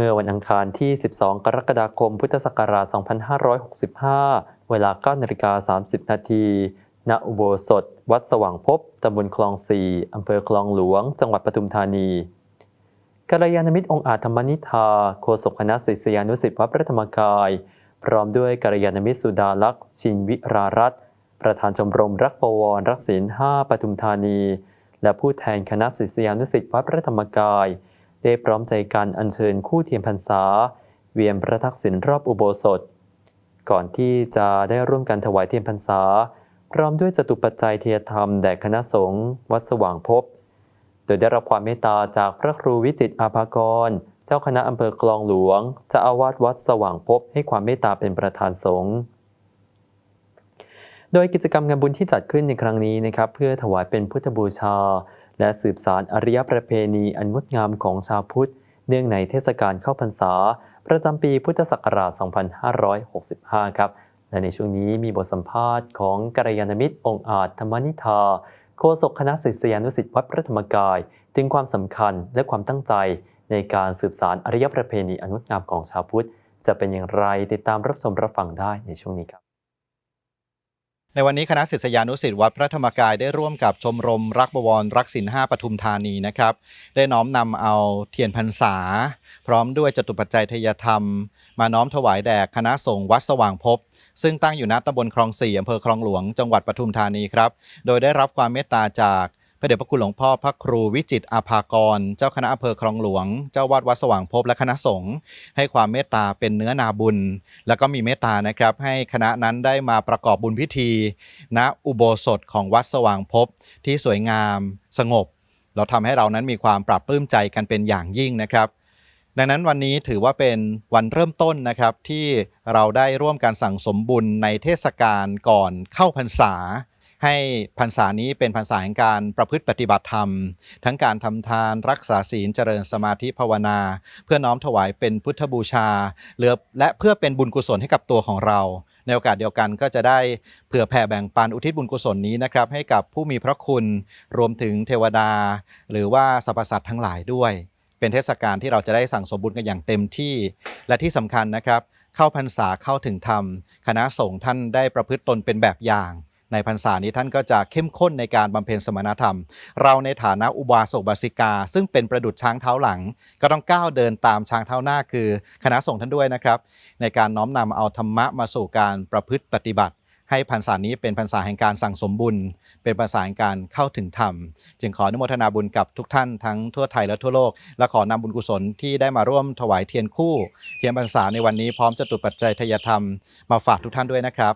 เมื่อวันอังคารที่ 12 กรกฎาคม พุทธศักราช 2565 เวลา9นาฬิกา30 นาที ณ อุโบสถ วัดสว่างพบตำบลคลองสี่อำเภอคลองหลวง จังหวัดปทุมธานีกัลยาณมิตรองค์อาจธรรมนิธา โฆษกคณะศิษยานุศิษย์วัดพระธรรมกาย พร้อมด้วยกัลยาณมิตรสุดาลักษ์ ชินวิรารัตน์ประธานชมรมรักบวร รักศีล5ปทุมธานี และผู้แทนคณะศิษยานุศิษย์วัดพระธรรมกาย ได้พร้อมใจกันอัญเชิญคู่เทียนพรรษา เวียนพระทักษิณรอบอุโบสถ ก่อนที่จะได้ร่วมกันถวายเทียนพรรษา พร้อมด้วยจตุปัจจัยเทียธรรมแด่คณะสงฆ์วัดสว่างพบ โดยได้รับความเมตตาจากพระครูวิจิตอาภากร เจ้าคณะอำเภอคลองหลวงจ้าอาวาสวัดสว่างพบให้ความเมตตาเป็นประธานสงฆ์โดยกิจกรรมงานบุญที่จัดขึ้นในครั้งนี้นะครับ เพื่อถวายเป็นพุทธบูชา และสืบสารอริยประเพณีอันงดงามของชาวพุทธ เนื่องในเทศกาลเข้าพรรษา ประจำปีพุทธศักราช 2565 ครับ และในช่วงนี้มีบทสัมภาษณ์ของกัลยาณมิตรองอาจธรรมนิธาโฆษกคณะศิษยานุศิษย์วัดพระธรรมกาย ถึงความสำคัญและความตั้งใจในการสืบสารอริยประเพณีอันงดงามของชาวพุทธ จะเป็นอย่างไรติดตามรับชมรับฟังได้ในช่วงนี้ครับ ในวันนี้คณะศิษยานุศิษย์วัดพระธรรมกายได้ร่วมกับชมรมรักบวรรักศิลห้าปทุมธานีนะครับ ได้น้อมนำเอาเทียนพรรษา พร้อมด้วยจตุปัจจัยทยธรรม มาน้อมถวายแด่คณะสงฆ์วัดสว่างพบ ซึ่งตั้งอยู่ณตำบลคลองสี่อำเภอคลองหลวงจังหวัดปทุมธานีครับ โดยได้รับความเมตตาจาก พระเดชพระคุณหลวงพ่อพระครูวิจิตอาภากร เจ้าคณะอำเภอคลองหลวง เจ้าวาดวัดสว่างพบและคณะสงฆ์ให้ความเมตตาเป็นเนื้อนาบุญ แล้วก็มีเมตตานะครับ ให้คณะนั้นได้มาประกอบบุญพิธีณอุโบสถของวัดสว่างพบที่สวยงามสงบ เราทำให้เรานั้นมีความปรับปลื้มใจกันเป็นอย่างยิ่งนะครับดังนั้นวันนี้ถือว่าเป็นวันเริ่มต้นนะครับที่เราได้ร่วมการสั่งสมบุญในเทศกาลก่อนเข้าพรรษา ให้พรรษานี้เป็นพรรษาแห่งการประพฤติปฏิบัติธรรม ทั้งการทำทานรักษาศีลเจริญสมาธิภาวนา เพื่อน้อมถวายเป็นพุทธบูชาเลือและเพื่อเป็นบุญกุศลให้กับตัวของเราในโอกาสเดียวกันก็จะได้เผื่อแผ่แบ่งปันอุทิศบุญกุศลนี้นะครับให้กับผู้มีพระคุณรวมถึงเทวดา หรือว่าสรรพสัตว์ทั้งหลายด้วย เป็นเทศกาลที่เราจะได้สั่งสมบุญกันอย่างเต็มที่ และที่สำคัญนะครับ เข้าพรรษาเข้าถึงธรรม คณะสงฆ์ท่านได้ประพฤติตนเป็นแบบอย่าง ในพรรษานี้ท่านก็จะเข้มข้นในการบำเพ็ญสมณธรรม เราในฐานะอุบาสกบาสิกา ซึ่งเป็นประดุจช้างเท้าหลัง ก็ต้องก้าวเดินตามช้างเท้าหน้าคือ คณะสงฆ์ท่านด้วยนะครับ ในการน้อมนำเอาธรรมะมาสู่การประพฤติปฏิบัติ ให้พรรษานี้เป็นพรรษาแห่งการสั่งสมบุญ เป็นพรรษาแห่งการเข้าถึงธรรม จึงขออนุโมทนาบุญกับทุกท่านทั้งทั่วไทยและทั่วโลก และขอนำบุญกุศลที่ได้มาร่วมถวายเทียนคู่ เทียนพรรษาในวันนี้พร้อมจะตุปัจจัยทยธรรมมาฝากทุกท่านด้วยนะครับ